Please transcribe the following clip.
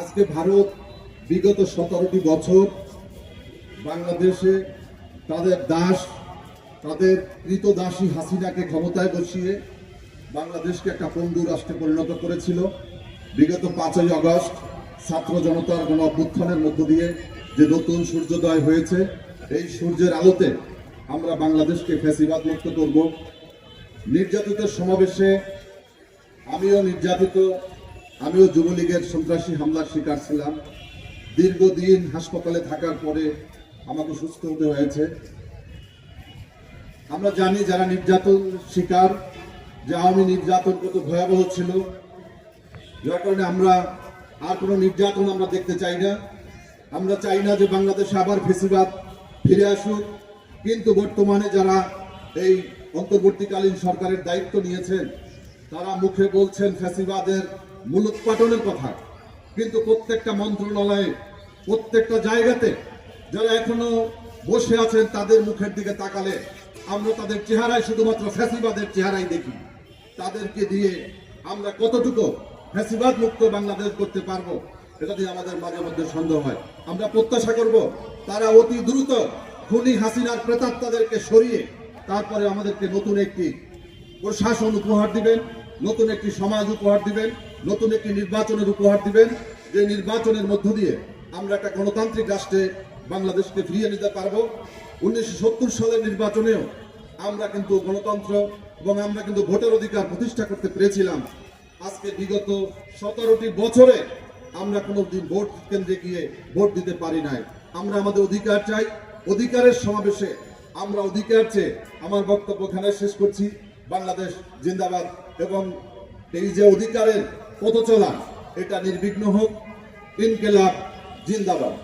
আজকে ভারত বিগত সতেরোটি বছর বাংলাদেশে তাদের দাস, তাদের কৃতদাসী হাসিনাকে ক্ষমতায় বসিয়ে বাংলাদেশকে একটা পঙ্গু রাষ্ট্রে পরিণত করেছিল। বিগত পাঁচই আগস্ট ছাত্র জনতার গণ অভ্যুত্থানের মধ্য দিয়ে যে নতুন সূর্যোদয় হয়েছে, এই সূর্যের আলোতে আমরা বাংলাদেশকে ফ্যাসিবাদ মুক্ত করব। নির্যাতিতের সমাবেশে আমিও নির্যাতিত আমিও যুবলীগের সন্ত্রাসী হামলার শিকার ছিলাম। দীর্ঘদিন হাসপাতালে থাকার পরে আমাকে সুস্থ হতে হয়েছে। আমরা জানি যারা নির্যাতন শিকার, যে আওয়ামী নির্যাতন কত ভয়াবহ ছিল। যার কারণে আমরা আর কোনো নির্যাতন আমরা দেখতে চাই না। আমরা চাই না যে বাংলাদেশে আবার ফেসিবাদ ফিরে আসুক। কিন্তু বর্তমানে যারা এই অন্তর্বর্তীকালীন সরকারের দায়িত্ব নিয়েছেন, তারা মুখে বলছেন ফ্যাসিবাদের মূলোৎপাটনের কথা। কিন্তু প্রত্যেকটা মন্ত্রণালয়ে, প্রত্যেকটা জায়গাতে যারা এখনও বসে আছেন, তাদের মুখের দিকে তাকালে আমরা তাদের চেহারায় শুধুমাত্র ফ্যাসিবাদের চেহারাই দেখি। তাদেরকে দিয়ে আমরা কতটুকু ফ্যাসিবাদ মুক্ত বাংলাদেশ করতে পারব, এটা দিয়ে আমাদের মাঝে মধ্যে সন্দেহ হয়। আমরা প্রত্যাশা করব, তারা অতি দ্রুত খুনি হাসিনার প্রেতাত্মাদেরকে সরিয়ে তারপরে আমাদেরকে নতুন একটি প্রশাসন উপহার দিবেন, নতুন একটি সমাজ উপহার দিবেন। নতুন একটি নির্বাচনের উপহার দিবেন। যে নির্বাচনের মধ্য দিয়ে আমরা একটা গণতান্ত্রিক রাষ্ট্রে বাংলাদেশকে ফিরিয়ে নিতে পারব। উনিশশো সালের নির্বাচনেও আমরা কিন্তু গণতন্ত্র এবং আমরা কিন্তু ভোটের অধিকার প্রতিষ্ঠা করতে পেরেছিলাম। আজকে বিগত সতেরোটি বছরে আমরা কোনোদিন ভোট কেন্দ্রে গিয়ে ভোট দিতে পারি নাই। আমরা আমাদের অধিকার চাই। অধিকারের সমাবেশে আমরা অধিকার চেয়ে আমার বক্তব্য এখানে শেষ করছি। বাংলাদেশ জিন্দাবাদ এবং এই যে অধিকারের পথ চলা এটা নির্বিঘ্ন হোক ইনকেলাব জিন্দাবাদ।